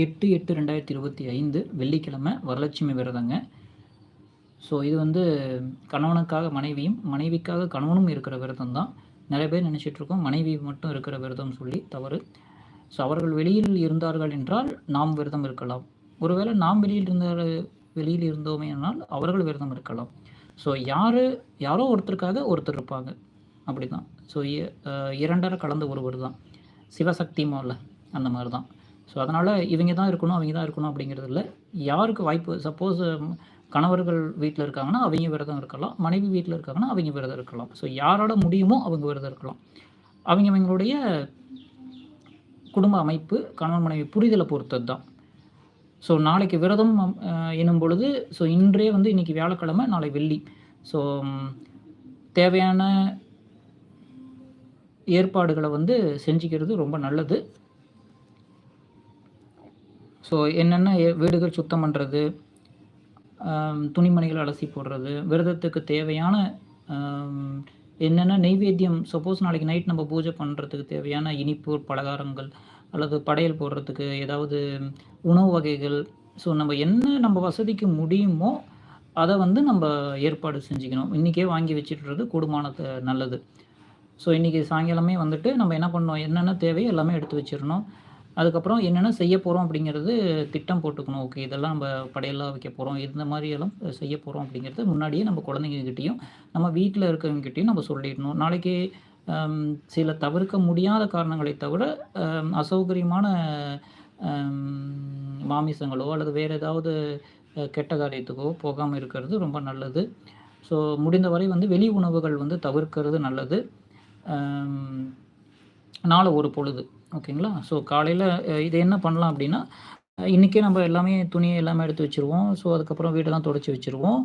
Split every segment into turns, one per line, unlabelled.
எட்டு எட்டு ரெண்டாயிரத்தி இருபத்தி ஐந்து வெள்ளிக்கிழமை வரலட்சுமி விரதங்க. ஸோ இது வந்து கணவனுக்காக மனைவியும் மனைவிக்காக கணவனும் இருக்கிற விரதம் தான் நிறைய பேர் நினச்சிட்ருக்கோம் மனைவி மட்டும் இருக்கிற விரதம் சொல்லி தவறு. ஸோ அவர்கள் வெளியில் இருந்தார்கள் என்றால் நாம் விரதம் இருக்கலாம். ஒருவேளை நாம் வெளியில் இருந்த வெளியில் இருந்தோமே என்றால் அவர்கள் விரதம் இருக்கலாம். ஸோ யார் யாரோ ஒருத்தருக்காக ஒருத்தர் இருப்பாங்க. அப்படி தான் ஸோ இரண்டரை கலந்த ஒருவர் தான். சிவசக்தி இல்லை அந்த மாதிரி தான் ஸோ அதனால் இவங்க தான் இருக்கணும் அவங்க தான் இருக்கணும் அப்படிங்கிறது இல்லை. யாருக்கு வாய்ப்பு சப்போஸ் கணவர்கள் வீட்டில் இருக்காங்கன்னா அவங்க விரதம் இருக்கலாம். மனைவி வீட்டில் இருக்காங்கன்னா அவங்க விரதம் இருக்கலாம். ஸோ யாரோட முடியுமோ அவங்க விரதம் இருக்கலாம். அவங்க அவங்களுடைய குடும்ப அமைப்பு கணவன் மனைவி புரிதலை பொறுத்தது தான். ஸோ நாளைக்கு விரதம் எனும் பொழுது ஸோ இன்றே வந்து இன்றைக்கி வியாழக்கிழமை நாளை வெள்ளி. ஸோ தேவையான ஏற்பாடுகளை வந்து செஞ்சுக்கிறது ரொம்ப நல்லது. ஸோ என்னென்ன வீடுகள் சுத்தம் பண்ணுறது துணிமணிகள் அலசி போடுறது விரதத்துக்கு தேவையான என்னென்ன நெய்வேத்தியம் சப்போஸ் நாளைக்கு நைட் நம்ம பூஜை பண்ணுறதுக்கு தேவையான இனிப்பு பலகாரங்கள் அல்லது படையல் போடுறதுக்கு ஏதாவது உணவு வகைகள் ஸோ நம்ம என்ன நம்ம வசதிக்கு முடியுமோ அதை வந்து நம்ம ஏற்பாடு செஞ்சுக்கணும். இன்றைக்கே வாங்கி வச்சுட்டுறது கூடுமானது நல்லது. ஸோ இன்றைக்கி சாயங்காலமே வந்துட்டு நம்ம என்ன பண்ணோம் என்னென்ன தேவையோ எல்லாமே எடுத்து வச்சிடணும். அதுக்கப்புறம் என்னென்ன செய்ய போகிறோம் அப்படிங்கிறது திட்டம் போட்டுக்கணும். ஓகே இதெல்லாம் நம்ம படையெல்லாம் வைக்க போகிறோம் இந்த மாதிரியெல்லாம் செய்ய போகிறோம் அப்படிங்கிறது முன்னாடியே நம்ம குழந்தைங்கக்கிட்டேயும் நம்ம வீட்டில் இருக்கிறவங்ககிட்டையும் நம்ம சொல்லிடணும். நாளைக்கு சில தவிர்க்க முடியாத காரணங்களை தவிர அசௌகரியமான மாமிசங்களோ அல்லது வேறு ஏதாவது கெட்ட காரியத்துக்கோ போகாமல் இருக்கிறது ரொம்ப நல்லது. ஸோ முடிந்தவரை வந்து வெளி உணவுகள் வந்து தவிர்க்கிறது நல்லது. நாளை ஒரு பொழுது. ஓகேங்களா? ஸோ காலையில் இது என்ன பண்ணலாம் அப்படின்னா இன்றைக்கே நம்ம எல்லாமே துணியை எல்லாமே எடுத்து வச்சுருவோம். ஸோ அதுக்கப்புறம் வீடெல்லாம் தொடச்சி வச்சுருவோம்.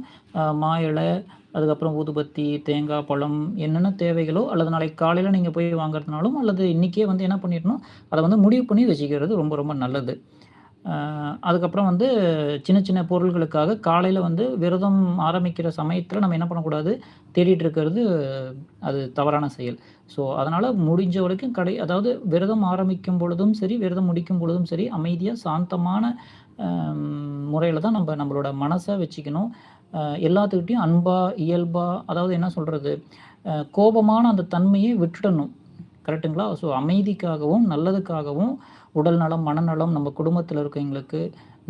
மா இலை அதுக்கப்புறம் ஊதுபத்தி தேங்காய் பழம் என்னென்ன தேவைகளோ அல்லது நாளைக்கு காலையில் நீங்கள் போய் வாங்குறதுனாலும் அல்லது இன்றைக்கே வந்து என்ன பண்ணிடணும் அதை வந்து முடிவு பண்ணி வச்சுக்கிறது ரொம்ப ரொம்ப நல்லது. அதுக்கப்புறம் வந்து சின்ன சின்ன பொருள்களுக்காக காலையில் வந்து விரதம் ஆரம்பிக்கிற சமயத்தில் நம்ம என்ன பண்ணக்கூடாது? தேடிட்டு இருக்கிறது அது தவறான செயல். ஸோ அதனால் முடிஞ்ச வரைக்கும் கடை அதாவது விரதம் ஆரம்பிக்கும் பொழுதும் சரி விரதம் முடிக்கும் பொழுதும் சரி அமைதியாக சாந்தமான முறையில் தான் நம்ம நம்மளோட மனசை வச்சுக்கணும். எல்லாத்துக்கிட்டையும் அன்பாக இயல்பாக அதாவது என்ன சொல்கிறது கோபமான அந்த தன்மையை விட்டுடணும். கரெக்டுங்களா ஸோ அமைதிக்காகவும் நல்லதுக்காகவும் உடல் நலம் மனநலம் நம்ம குடும்பத்தில் இருக்கவங்களுக்கு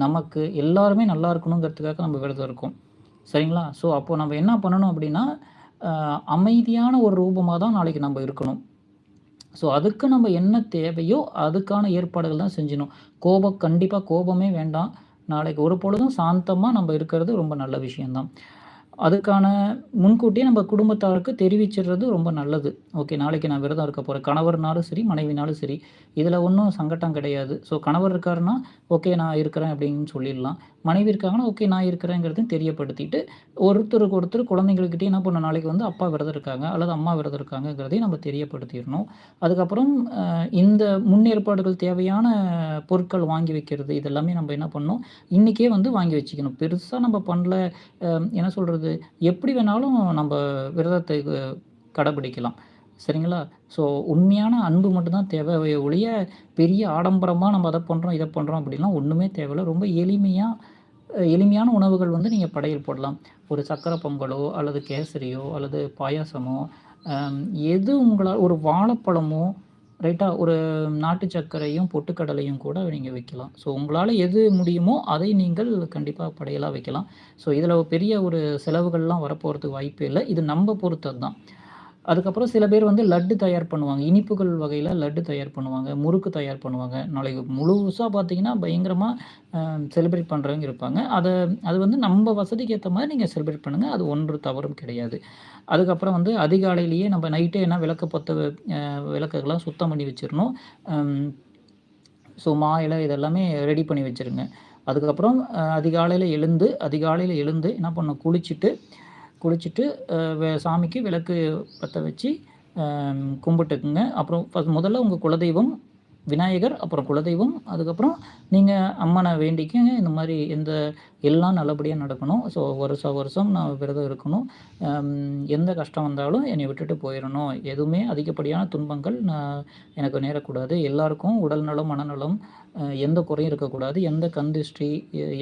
நமக்கு எல்லாருமே நல்லா இருக்கணுங்கிறதுக்காக நம்ம விரதம் இருக்கோம். சரிங்களா? ஸோ அப்போது நம்ம என்ன பண்ணணும் அப்படின்னா அமைதியான ஒரு ரூபமாக தான் நாளைக்கு நம்ம இருக்கணும். ஸோ அதுக்கு நம்ம என்ன தேவையோ அதுக்கான ஏற்பாடுகள் தான் செஞ்சணும் கோபம் கண்டிப்பாக கோபமே வேண்டாம். நாளைக்கு ஒரு பொழுதும் சாந்தமாக நம்ம இருக்கிறது ரொம்ப நல்ல விஷயந்தான் அதுக்கான முன்கூட்டியே நம்ம குடும்பத்தாருக்கு தெரிவிச்சிடுறது ரொம்ப நல்லது. ஓகே நாளைக்கு நான் விரதம் இருக்க போகிறேன் கணவர்னாலும் சரி மனைவினாலும் சரி இதில் ஒன்றும் சங்கட்டம் கிடையாது. ஸோ கணவர் இருக்காருன்னா ஓகே நான் இருக்கிறேன் அப்படின்னு சொல்லிடலாம். மனைவி இருக்காங்கன்னா ஓகே நான் இருக்கிறேங்கிறதையும் தெரியப்படுத்திட்டு ஒருத்தருக்கு ஒருத்தர் குழந்தைங்கள்கிட்டே என்ன பண்ண நாளைக்கு வந்து அப்பா விரதம் இருக்காங்க அல்லது அம்மா விரதம் இருக்காங்கங்கிறதையும் நம்ம தெரியப்படுத்திடணும். அதுக்கப்புறம் இந்த முன்னேற்பாடுகள் தேவையான பொருட்கள் வாங்கி வைக்கிறது இதெல்லாமே நம்ம என்ன பண்ணோம் இன்றைக்கே வந்து வாங்கி வச்சுக்கணும். பெருசாக நம்ம பண்ணல என்ன சொல்கிறது எப்படி வேணாலும் நம்ம விரதத்தை கடைபிடிக்கலாம். சரிங்களா? ஸோ உண்மையான அன்பு மட்டும்தான் தேவை. ஒழிய பெரிய ஆடம்பரமாக நம்ம அதை பண்ணுறோம் இதை பண்ணுறோம் அப்படிலாம் ஒன்றுமே தேவையில்லை. ரொம்ப எளிமையாக எளிமையான உணவுகள் வந்து நீங்கள் படையல் போடலாம். ஒரு சக்கரை பொங்கலோ அல்லது கேசரியோ அல்லது பாயாசமோ எது உங்களால் ஒரு வாழைப்பழமோ ரைட்டாக ஒரு நாட்டு சர்க்கரையும் பொட்டுக்கடலையும் கூட நீங்கள் வைக்கலாம். ஸோ உங்களால் எது முடியுமோ அதை நீங்கள் கண்டிப்பாக படையலாக வைக்கலாம். ஸோ இதில் பெரிய ஒரு செலவுகள்லாம் வரப்போகிறதுக்கு வாய்ப்பே இல்லை. இது நம்ம பொறுத்தது தான். அதுக்கப்புறம் சில பேர் வந்து லட்டு தயார் பண்ணுவாங்க. இனிப்புகள் வகையில் லட்டு தயார் பண்ணுவாங்க முறுக்கு தயார் பண்ணுவாங்க. நாளைக்கு முழுசாக பார்த்தீங்கன்னா பயங்கரமாக செலிப்ரேட் பண்ணுறவங்க இருப்பாங்க. அதை அது வந்து நம்ம வசதிக்கு ஏற்ற மாதிரி நீங்கள் செலிப்ரேட் பண்ணுங்கள் அது ஒன்று தவறும் கிடையாது. அதுக்கப்புறம் வந்து அதிகாலையிலேயே நம்ம நைட்டே என்ன விளக்க பொத்த விளக்குகள்லாம் சுத்தம் பண்ணி வச்சிடணும். ஸோ மா இலை இதெல்லாமே ரெடி பண்ணி வச்சுருங்க. அதுக்கப்புறம் அதிகாலையில் எழுந்து அதிகாலையில் எழுந்து என்ன பண்ணணும்? குளிச்சுட்டு குளிச்சுட்டு சாமிக்கு விளக்கு பற்ற வச்சு கும்பிட்டுக்குங்க. அப்புறம் ஃபஸ்ட் முதல்ல உங்கள் குலதெய்வம் விநாயகர் அப்புறம் குலதெய்வம் அதுக்கப்புறம் நீங்கள் அம்மனை வேண்டிக்கங்க. இந்த மாதிரி எந்த எல்லாம் நல்லபடியாக நடக்கணும். ஸோ வருஷம் வருஷம் நான் விரதம் இருக்கணும். எந்த கஷ்டம் வந்தாலும் என்னை விட்டுட்டு போயிடணும். எதுவுமே அதிகப்படியான துன்பங்கள் நான் எனக்கு நேரக்கூடாது. எல்லாருக்கும் உடல் நலம் மனநலம் எந்த குறையும் இருக்கக்கூடாது. எந்த கந்திஷ்டி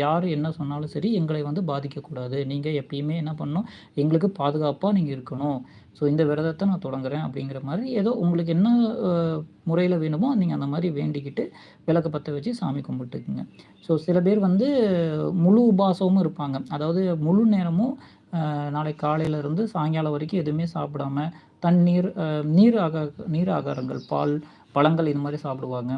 யார் என்ன சொன்னாலும் சரி, எங்களை வந்து பாதிக்கக்கூடாது. நீங்கள் எப்பயுமே என்ன பண்ணணும், எங்களுக்கு பாதுகாப்பாக நீங்கள் இருக்கணும். ஸோ இந்த விரதத்தை நான் தொடங்குறேன் அப்படிங்கிற மாதிரி ஏதோ உங்களுக்கு என்ன முறையில் வேணுமோ, நீங்கள் அந்த மாதிரி வேண்டிக்கிட்டு விளக்கு பற்ற வச்சு சாமி கும்பிட்டுக்குங்க. ஸோ சில பேர் வந்து முழு உபாசமும் இருப்பாங்க. அதாவது முழு நேரமும் அ நாளைக்கு காலையிலருந்து சாயங்காலம் வரைக்கும் எதுவுமே சாப்பிடாம, தண்ணீர் நீர் ஆகா நீர் ஆகாரங்கள், பால், பழங்கள் இது மாதிரி சாப்பிடுவாங்க.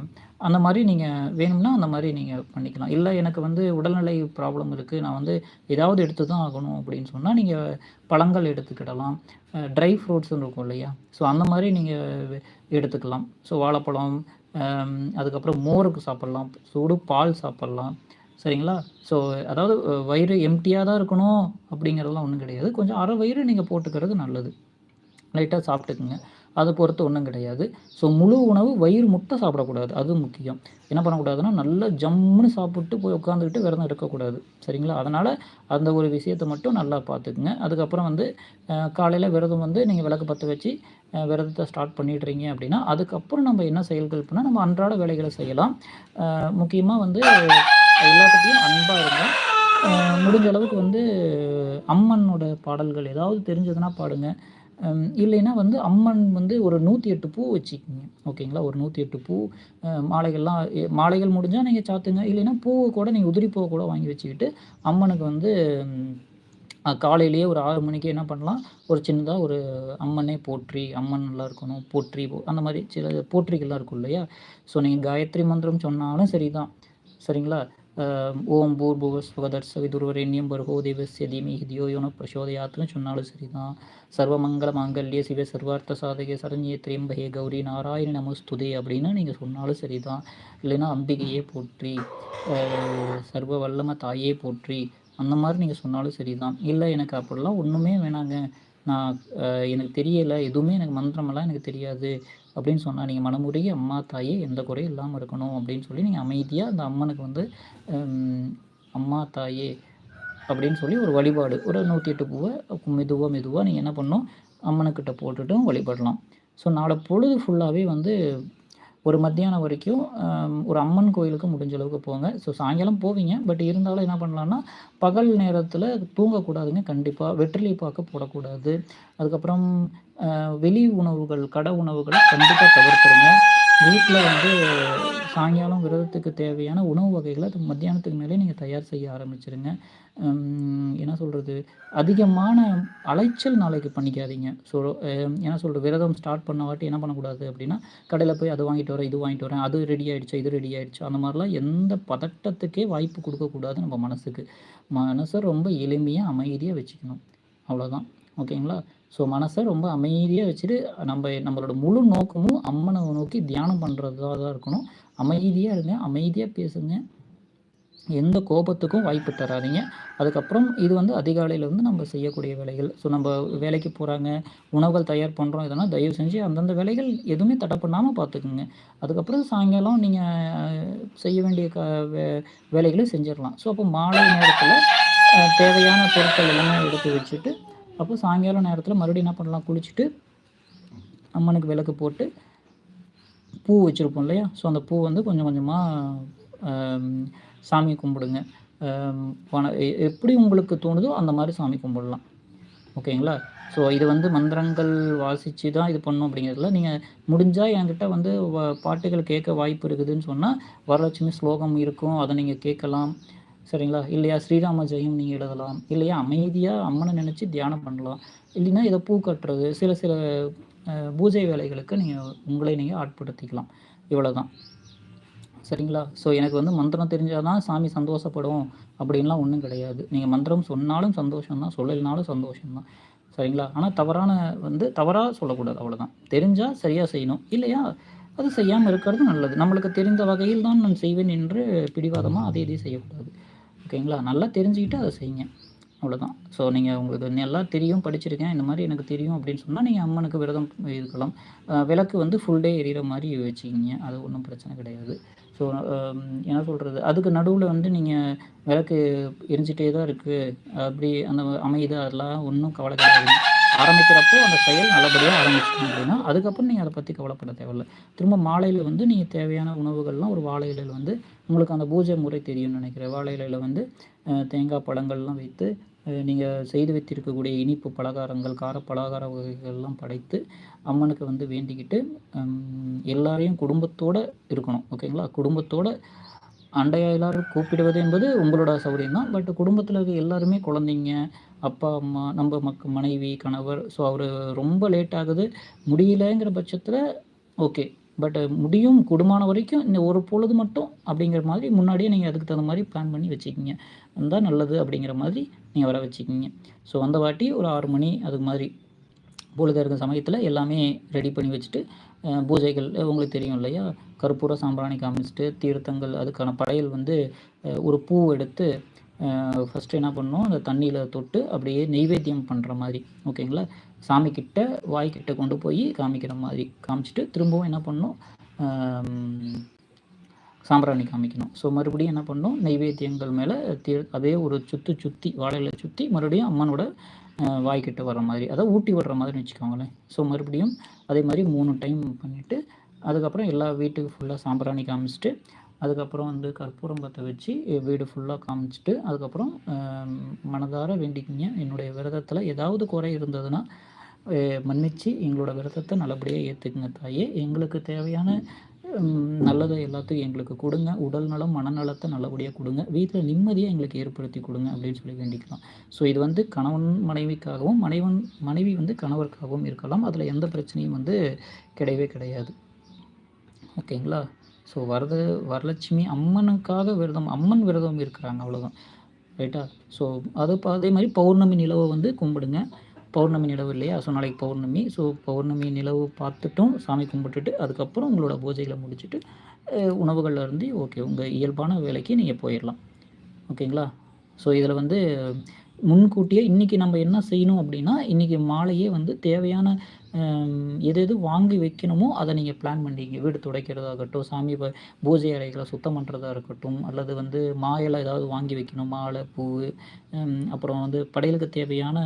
அந்த மாதிரி நீங்கள் வேணும்னா, அந்த மாதிரி நீங்கள் பண்ணிக்கலாம். இல்லை எனக்கு வந்து உடல்நிலை ப்ராப்ளம் இருக்குது நான் வந்து ஏதாவது எடுத்து தான் ஆகணும் அப்படின்னு சொன்னால் நீங்கள் பழங்கள் எடுத்துக்கிடலாம். ட்ரை ஃப்ரூட்ஸ்ன்னு இருக்கும் இல்லையா? ஸோ அந்த மாதிரி நீங்கள் எடுத்துக்கலாம். ஸோ வாழைப்பழம், அதுக்கப்புறம் மோருக்கு சாப்பிட்லாம் சூடு பால் சாப்பிட்லாம் சரிங்களா? ஸோ அதாவது வயிறு எம்டியாக தான் இருக்கணும் அப்படிங்கிறதெல்லாம் ஒன்றும் கிடையாது. கொஞ்சம் அரை வயிறு நீங்கள் போட்டுக்கிறது நல்லது. லைட்டாக சாப்பிட்டுக்குங்க. அதை பொறுத்து ஒன்றும் கிடையாது. ஸோ முழு உணவு வயிறு முட்டை சாப்பிடக்கூடாது. அது முக்கியம். என்ன பண்ணக்கூடாதுன்னா, நல்லா ஜம்முன்னு சாப்பிட்டு போய் உட்காந்துக்கிட்டு விரதம் இருக்கக்கூடாது. சரிங்களா? அதனால் அந்த ஒரு விஷயத்த மட்டும் நல்லா பார்த்துக்குங்க. அதுக்கப்புறம் வந்து காலையில் விரதம் வந்து நீங்கள் விளக்கு பற்ற வச்சு விரதத்தை ஸ்டார்ட் பண்ணிடுறீங்க அப்படின்னா, அதுக்கப்புறம் நம்ம என்ன செயல்கள் பண்ணால் நம்ம அன்றாட வேலைகளை செய்யலாம். முக்கியமாக வந்து எல்லாத்துட்டயும் அன்பாக இருங்க. முடிஞ்ச அளவுக்கு வந்து அம்மனோட பாடல்கள் ஏதாவது தெரிஞ்சதுன்னா பாடுங்க. இல்லைன்னா வந்து அம்மன் வந்து ஒரு 108 பூ வச்சுக்கிங்க ஓகேங்களா? ஒரு 108 பூ மாலைகள்லாம் மாலைகள் முடிஞ்சால் நீங்கள் சாத்துங்க. இல்லைன்னா பூவை கூட நீங்கள் உதிரி பூவை கூட வாங்கி வச்சுக்கிட்டு, அம்மனுக்கு வந்து காலையிலேயே ஒரு ஆறு மணிக்கு என்ன பண்ணலாம், ஒரு சின்னதாக ஒரு அம்மனே போற்றி, அம்மன் நல்லா இருக்கணும், போற்றி அந்த மாதிரி சில போற்றிகள்லாம் இருக்கும் இல்லையா? ஸோ நீங்கள் காயத்ரி மந்திரம் சொன்னாலும் சரி தான் சரிங்களா? ஓம் ஓம் பூர்புவஸ்ஸுவ தத்சவிதுர்வரேண்யம் பர்கோ தேவசிய தீமஹி தியோ யோன பிரசோதயாத்துன்னு சொன்னாலும் சரிதான். சர்வமங்கல மாங்கல்ய சிவ சர்வார்த்த சாதக சரண்யே பகே கௌரி நாராயண நமஸ்துதே அப்படின்னு நீங்கள் சொன்னாலும் சரிதான். இல்லைன்னா அம்பிகையே போற்றி, சர்வ வல்லம தாயே போற்றி, அந்த மாதிரி நீங்கள் சொன்னாலும் சரிதான். இல்லை எனக்கு அப்படிலாம் ஒன்றுமே வேணாங்க. நான் எனக்கு தெரியலை எதுவுமே எனக்கு மந்திரமெல்லாம் எனக்கு தெரியாது. அப்படின்னு சொன்னால் நீங்கள் மனமுருகி அம்மா தாயே எந்த குறையும் இல்லாமல் இருக்கணும் அப்படின்னு சொல்லி நீங்கள் அமைதியாக அந்த அம்மனுக்கு வந்து அம்மா தாயே அப்படின்னு சொல்லி ஒரு வழிபாடு. ஒரு நூற்றி எட்டு பூவை மெதுவாக மெதுவாக நீங்கள் என்ன பண்ணணும், அம்மனுக்கிட்ட போட்டுட்டும் வழிபடலாம். ஸோ நாளை பொழுது ஃபுல்லாகவே வந்து ஒரு மத்தியானம் வரைக்கும் ஒரு அம்மன் கோயிலுக்கு முடிஞ்ச அளவுக்கு போங்க. ஸோ சாயங்காலம் போவீங்க. பட் இருந்தாலும் என்ன பண்ணலான்னா, பகல் நேரத்தில் தூங்கக்கூடாதுங்க கண்டிப்பாக வெற்றிலை பாக்கு போடக்கூடாது. அதுக்கப்புறம் வெளி உணவுகள், கடை உணவுகளை கண்டிப்பாக தவிர்த்துருங்க. வீட்டில் வந்து சாயங்காலம் விரதத்துக்கு தேவையான உணவு வகைகளை அது மத்தியானத்துக்கு மேலே நீங்கள் தயார் செய்ய ஆரம்பிச்சிருங்க என்ன சொல்கிறது அதிகமான அலைச்சல் நாளைக்கு பண்ணிக்காதீங்க. ஸோ என்ன சொல்றது, விரதம் ஸ்டார்ட் பண்ணவாட்டி என்ன பண்ணக்கூடாது அப்படின்னா, கடையில் போய் அது வாங்கிட்டு வரேன், இது வாங்கிட்டு வரேன், அது ரெடி ஆகிடுச்சு இது ரெடி ஆகிடுச்சு அந்த மாதிரிலாம் எந்த பதட்டத்துக்கே வாய்ப்பு கொடுக்கக்கூடாது நம்ம மனசுக்கு. மனசை ரொம்ப எளிமையாக அமைதியாக வச்சுக்கணும். அவ்வளோதான். ஓகேங்களா? ஸோ மனசை ரொம்ப அமைதியாக வச்சுட்டு, நம்ம நம்மளோட முழு நோக்கமும் அம்மனை நோக்கி தியானம் பண்ணுறதாக தான் இருக்கணும். அமைதியாக இருங்க. அமைதியாக பேசுங்க. எந்த கோபத்துக்கும் வாய்ப்பு தராதீங்க. அதுக்கப்புறம் இது வந்து அதிகாலையில் வந்து நம்ம செய்யக்கூடிய வேலைகள். ஸோ நம்ம வேலைக்கு போகிறாங்க உணவுகள் தயார் பண்ணுறோம் இதெல்லாம் தயவு செஞ்சு அந்தந்த வேலைகள் எதுவுமே தடை பண்ணாமல் பார்த்துக்குங்க. அதுக்கப்புறம் சாயங்காலம் நீங்கள் செய்ய வேண்டிய க வே வேலைகளும் செஞ்சிடலாம் ஸோ அப்போ மாலை நேரத்தில் தேவையான பொருட்கள் எல்லாமே எடுத்து வச்சுட்டு, அப்போ சாயங்காலம் நேரத்தில் மறுபடியும் என்ன பண்ணலாம், குளிச்சுட்டு அம்மனுக்கு விளக்கு போட்டு, பூ வச்சுருப்போம் இல்லையா? ஸோ அந்த பூ வந்து கொஞ்சம் கொஞ்சமாக சாமி கும்பிடுங்க. பண எப்படி உங்களுக்கு தோணுதோ அந்த மாதிரி சாமி கும்பிடலாம். ஓகேங்களா? ஸோ இது வந்து மந்திரங்கள் வாசித்து தான் இது பண்ணும் அப்படிங்கிறதுல நீங்கள் முடிஞ்சால் என்கிட்ட வந்து வ பாட்டுகள் கேட்க வாய்ப்பு இருக்குதுன்னு சொன்னால் வரலட்சுமி ஸ்லோகம் இருக்கும். அதை நீங்கள் கேட்கலாம். சரிங்களா? இல்லையா ஸ்ரீராம ஜெயம் நீங்க எழுதலாம். இல்லையா அமைதியா அம்மனை நினைச்சு தியானம் பண்ணலாம். இல்லைன்னா ஏதோ பூ கட்டுறது, சில சில பூஜை வேலைகளுக்கு நீங்கள் உங்களை நீங்கள் ஆட்படுத்திக்கலாம். இவ்வளோதான். சரிங்களா? ஸோ எனக்கு வந்து மந்திரம் தெரிஞ்சால் தான் சாமி சந்தோஷப்படும் அப்படின்லாம் ஒன்றும் கிடையாது. நீங்கள் மந்திரம் சொன்னாலும் சந்தோஷம் தான், சொல்லலைனாலும் சந்தோஷம் தான். சரிங்களா? ஆனால் தவறான வந்து தவறாக சொல்லக்கூடாது. அவ்வளோதான். தெரிஞ்சால் சரியாக செய்யணும். இல்லையா, அது செய்யாமல் இருக்கிறது நல்லது. நம்மளுக்கு தெரிந்த வகையில் தான் நான் செய்வேன் என்று பிடிவாதமாக அதை இதையும் செய்யக்கூடாது. ஓகேங்களா? நல்லா தெரிஞ்சுக்கிட்டு அதை செய்யுங்க. அவ்வளோதான். ஸோ நீங்கள் உங்களுக்கு நல்லா தெரியும், படிச்சிருக்கேன், இந்த மாதிரி எனக்கு தெரியும் அப்படின்னு சொன்னால் நீங்கள் அம்மனுக்கு விரதம் இருக்கலாம். விளக்கு வந்து ஃபுல் டே எரியிற மாதிரி வச்சுக்கிங்க. அது ஒன்றும் பிரச்சனை கிடையாது. ஸோ என்ன சொல்கிறது அதுக்கு நடுவில் வந்து நீங்கள் விளக்கு எரிஞ்சிட்டே தான் இருக்குது அப்படி அந்த அமையுது அதெல்லாம் ஒன்றும் கவலை கிடையாது ஆரம்பிக்கிறப்போ அந்த செயல் நல்லபடியாக ஆரம்பிச்சிட்டோம் அப்படின்னா அதுக்கப்புறம் நீங்கள் அதை பற்றி கவலைப்பட தேவையில்ல. திரும்ப மாலையில் வந்து நீங்கள் தேவையான உணவுகள்லாம் ஒரு வாழை இலையில் வந்து உங்களுக்கு அந்த பூஜை முறை தெரியும்னு நினைக்கிறேன். வாழை இலையில் வந்து தேங்காய் பழங்கள்லாம் வைத்து நீங்கள் செய்து வைத்திருக்கக்கூடிய இனிப்பு பலகாரங்கள் கார பலகார வகைகள்லாம் படைத்து அம்மனுக்கு வந்து வேண்டிக்கிட்டு எல்லாரையும் குடும்பத்தோடு இருக்கணும். ஓகேங்களா? குடும்பத்தோடு அண்டைய எல்லாரும் கூப்பிடுவது என்பது உங்களோட சௌகரியம் தான் பட் குடும்பத்தில் இருக்க எல்லாருமே குழந்தைங்க அப்பா அம்மா நம்ம மக்க மனைவி கணவர் ஸோ அவர் ரொம்ப லேட் ஆகுது. முடியலங்கிற பட்சத்தில் ஓகே பட் முடியும் குடுமான வரைக்கும் இந்த ஒரு பொழுது மட்டும் அப்படிங்கிற மாதிரி முன்னாடியே நீங்கள் அதுக்கு தகுந்த மாதிரி பிளான் பண்ணி வச்சுக்கிங்க. வந்தால் நல்லது அப்படிங்கிற மாதிரி நீங்கள் வர வச்சுக்கிங்க. ஸோ அந்த வாட்டி ஒரு ஆறு மணி அது மாதிரி பொழுது இருக்கிற சமயத்தில் எல்லாமே ரெடி பண்ணி வச்சுட்டு பூஜைகள் உங்களுக்கு தெரியும் இல்லையா? கற்பூர சாம்பிராணி காமிச்சிட்டு தீர்த்தங்கள் அதுக்கான படையல் வந்து ஒரு பூ எடுத்து ஃபஸ்ட்டு என்ன பண்ணணும் அந்த தண்ணியில் தொட்டு அப்படியே நெய்வேத்தியம் பண்ணுற மாதிரி ஓகேங்களா? சாமிக்கிட்ட வாய்க்கிட்ட கொண்டு போய் காமிக்கிற மாதிரி காமிச்சிட்டு திரும்பவும் என்ன பண்ணணும் சாம்பிராணி காமிக்கணும். ஸோ மறுபடியும் என்ன பண்ணணும் நெய்வேத்தியங்கள் மேலே தீ அதே ஒரு சுற்றி சுற்றி வாழையில் சுற்றி மறுபடியும் அம்மனோட வாய்க்கிட்ட வர மாதிரி அதாவது ஊட்டி விடுற மாதிரி வச்சுக்கோங்களேன். ஸோ மறுபடியும் அதே மாதிரி மூணு டைம் பண்ணிவிட்டு அதுக்கப்புறம் எல்லா வீட்டுக்கு ஃபுல்லாக சாம்பிராணி காமிச்சிட்டு அதுக்கப்புறம் வந்து கற்பூரம் பற்ற வச்சு வீடு ஃபுல்லாக காமிச்சிட்டு அதுக்கப்புறம் மனதார வேண்டிக்கிங்க. என்னுடைய விரதத்தில் ஏதாவது குறை இருந்ததுன்னா மன்னித்து எங்களோட விரதத்தை நல்லபடியாக ஏற்றுக்குங்க தாயே. எங்களுக்கு தேவையான நல்லதை எல்லாத்தையும் எங்களுக்கு கொடுங்க. உடல் நலம் மனநலத்தை நல்லபடியாக கொடுங்க. வீட்டில் நிம்மதியாக எங்களுக்கு ஏற்படுத்தி கொடுங்க அப்படின்னு சொல்லி வேண்டிக்கலாம். ஸோ இது வந்து கணவன் மனைவிக்காகவும் மனைவன் மனைவி வந்து கணவருக்காகவும் இருக்கலாம். அதில் எந்த பிரச்சனையும் வந்து கிடையவே கிடையாது. ஓகேங்களா? ஸோ வரத வரலட்சுமி அம்மனுக்காக விரதம் அம்மன் விரதம் இருக்கிறாங்க அவ்வளோதான் ரைட்டா ஸோ அது அதே மாதிரி பௌர்ணமி நிலவை வந்து கும்பிடுங்க. பௌர்ணமி நிலவு இல்லையா? ஸோ நாளைக்கு பௌர்ணமி. ஸோ பௌர்ணமி நிலவு பார்த்துட்டும். சாமி கும்பிட்டுட்டு அதுக்கப்புறம் உங்களோட பூஜைகளை முடிச்சுட்டு உணவுகளில் இருந்து ஓகே உங்கள் இயல்பான வேலைக்கு நீங்கள் போயிடலாம். ஓகேங்களா? ஸோ இதில் வந்து முன்கூட்டியே இன்றைக்கி நம்ம என்ன செய்யணும் அப்படின்னா இன்றைக்கி மாலையே வந்து தேவையான எது எது வாங்கி வைக்கணுமோ அதை நீங்கள் பிளான் பண்ணிங்க வீடு துடைக்கிறதாகட்டும் சாமி பூஜை அறைகளை சுத்தம் பண்ணுறதா இருக்கட்டும் அல்லது வந்து மாயெல்லாம் ஏதாவது வாங்கி வைக்கணும் மாலை பூ அப்புறம் வந்து படையலுக்கு தேவையான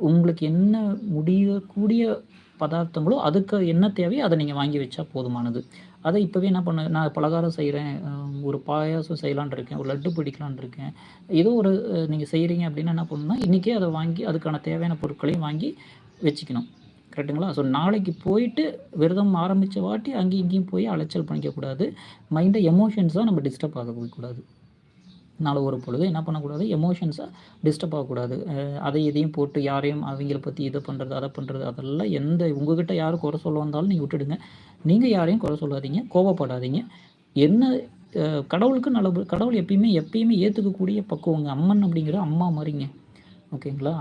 உங்களுக்கு என்ன முடியக்கூடிய பதார்த்தங்களோ அதுக்கு என்ன தேவையோ அதை நீங்கள் வாங்கி வச்சா போதுமானது. அதை இப்போவே என்ன பண்ண நான் பலகாரம் செய்கிறேன் ஒரு பாயாசம் செய்யலான் இருக்கேன் ஒரு லட்டு பிடிக்கலான் இருக்கேன். ஏதோ ஒரு நீங்கள் செய்கிறீங்க அப்படின்னா என்ன பண்ணணும்னா இன்றைக்கே அதை வாங்கி அதுக்கான தேவையான பொருட்களையும் வாங்கி வச்சுக்கணும். கரெக்டுங்களா ஸோ நாளைக்கு போயிட்டு விரதம் ஆரம்பித்த வாட்டி அங்கேயும் இங்கேயும் போய் அலைச்சல் பண்ணிக்கக்கூடாது. மைண்டை எமோஷன்ஸாக நம்ம டிஸ்டர்ப் ஆகக்கூடாது. நாள் ஒரு பொழுது என்ன பண்ணக்கூடாது? எமோஷன்ஸை டிஸ்டர்ப் ஆகக்கூடாது. அதை இதையும் போட்டு யாரையும் அவங்கள பற்றி இதை பண்ணுறது அதை பண்ணுறது அதெல்லாம் எந்த உங்ககிட்ட யாரும் குறை சொல்ல வந்தாலும் நீங்கள் விட்டுடுங்க. நீங்கள் யாரையும் குறை சொல்லாதீங்க. கோவப்படாதீங்க. என்ன கடவுளுக்கு நல்ல கடவுள் எப்பயுமே எப்பயுமே ஏற்றுக்கக்கூடிய பக்குவங்க அம்மன் அப்படிங்கிற அம்மா மாதிரிங்க. ஓகேங்களா?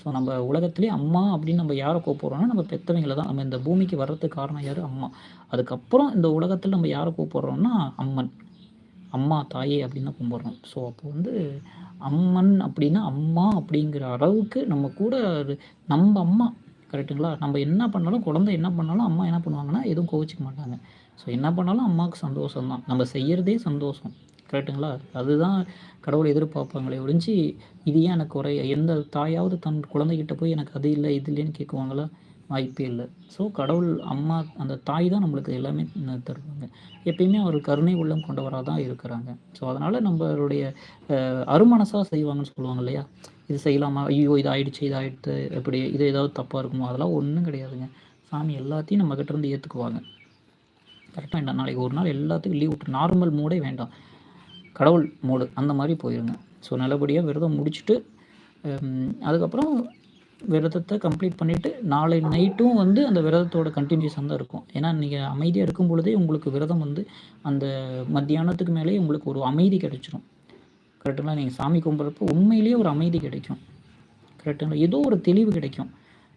ஸோ நம்ம உலகத்துலேயே அம்மா அப்படின்னு நம்ம யாரை கூப்பிட்றோன்னா நம்ம பெற்றவங்களை தான். நம்ம இந்த பூமிக்கு வர்றதுக்கு காரணம் யார்? அம்மா. அதுக்கப்புறம் இந்த உலகத்தில் நம்ம யாரை கூப்பிட்றோன்னா அம்மன். அம்மா தாயே அப்படின்னு தான் கும்பிட்றோம். ஸோ அப்போ வந்து அம்மன் அப்படின்னா அம்மா அப்படிங்கிற அளவுக்கு நம்ம கூட நம்ம அம்மா கரெக்டுங்களா நம்ம என்ன பண்ணாலும் குழந்தை என்ன பண்ணாலும் அம்மா என்ன பண்ணுவாங்கன்னா எதுவும் கோவிச்சிக்க மாட்டாங்க. ஸோ என்ன பண்ணாலும் அம்மாவுக்கு சந்தோஷம் தான். நம்ம செய்கிறதே சந்தோஷம் கரெக்டுங்களா அதுதான் கடவுளை எதிர்பார்ப்பாங்களே ஒழிஞ்சு இது ஏன் எனக்கு குறை? எந்த தாயாவது தன் குழந்தைகிட்ட போய் எனக்கு அது இல்லை இது இல்லைன்னு கேட்குவாங்களா? வாய்ப்பே இல்லை. ஸோ கடவுள் அம்மா அந்த தாய் தான் நம்மளுக்கு எல்லாமே தருவாங்க. எப்பயுமே அவர் கருணை உள்ளம் கொண்டவராக தான் இருக்கிறாங்க. ஸோ அதனால் நம்மளுடைய அருமனசாக செய்வாங்கன்னு சொல்லுவாங்க இல்லையா? இது செய்யலாமா? ஐயோ இது ஆயிடுச்சு இது ஆயிடுத்து எப்படி இது ஏதாவது தப்பாக இருக்குமோ? அதெல்லாம் ஒன்றும் கிடையாதுங்க. சாமி எல்லாத்தையும் நம்மக்கிட்ட இருந்து ஏற்றுக்குவாங்க கரெக்டாக வேண்டாம் நாளைக்கு ஒரு நாள் எல்லாத்துக்கும் லீவ் விட்டு நார்மல் மூடே வேண்டாம். கடவுள் மூடு அந்த மாதிரி போயிருங்க. ஸோ நல்லபடியாக விரதம் முடிச்சுட்டு அதுக்கப்புறம் விரதத்தை கம்ப்ளீட் பண்ணிவிட்டு நாளை நைட்டும் வந்து அந்த விரதத்தோட கண்டினியூஸாக தான் இருக்கும். ஏன்னா நீங்கள் அமைதியாக இருக்கும் பொழுதே உங்களுக்கு விரதம் வந்து அந்த மத்தியானத்துக்கு மேலேயே உங்களுக்கு ஒரு அமைதி கிடைச்சிரும். கரெக்டுங்களா நீங்கள் சாமி கும்பிட்றப்போ உண்மையிலேயே ஒரு அமைதி கிடைக்கும். கரெக்டுங்களா ஏதோ ஒரு தெளிவு கிடைக்கும்.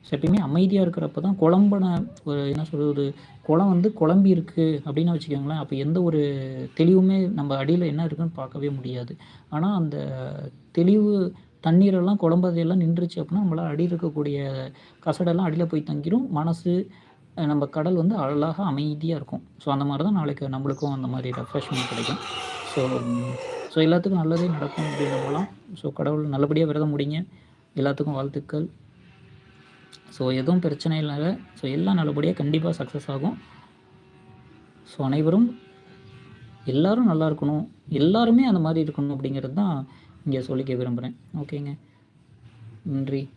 ஸோ எப்பயுமே அமைதியாக இருக்கிறப்ப தான் குழம்பன ஒரு என்ன சொல்கிறது குளம் வந்து குழம்பி இருக்குது அப்படின்னு வச்சுக்கோங்களேன் அப்போ எந்த ஒரு தெளிவுமே நம்ம அடியில் என்ன இருக்குன்னு பார்க்கவே முடியாது. ஆனால் அந்த தெளிவு தண்ணீரெல்லாம் குழம்பதையெல்லாம் நின்றுச்சு அப்படின்னா நம்மளால் அடி இருக்கக்கூடிய கசடெல்லாம் அடியில் போய் தங்கிடும் மனசு நம்ம கடல் வந்து அழகாக அமைதியாக இருக்கும். ஸோ அந்த மாதிரி தான் நாளைக்கு நம்மளுக்கும் அந்த மாதிரி ரெஃப்ரெஷ்மெண்ட் கிடைக்கும். ஸோ ஸோ எல்லாத்துக்கும் நல்லதே நடக்கும் அப்படின்னு ஸோ கடவுள் நல்லபடியாக விரதம் முடிங்க. எல்லாத்துக்கும் வாழ்த்துக்கள். ஸோ எதுவும் பிரச்சனை இல்லை. ஸோ எல்லாம் நல்லபடியாக கண்டிப்பாக சக்ஸஸ் ஆகும். ஸோ அனைவரும் எல்லாரும் நல்லா இருக்கணும். எல்லாருமே அந்த மாதிரி இருக்கணும் அப்படிங்கிறது தான் இங்கே சொல்லிக்க விரும்புகிறேன். ஓகேங்க. நன்றி.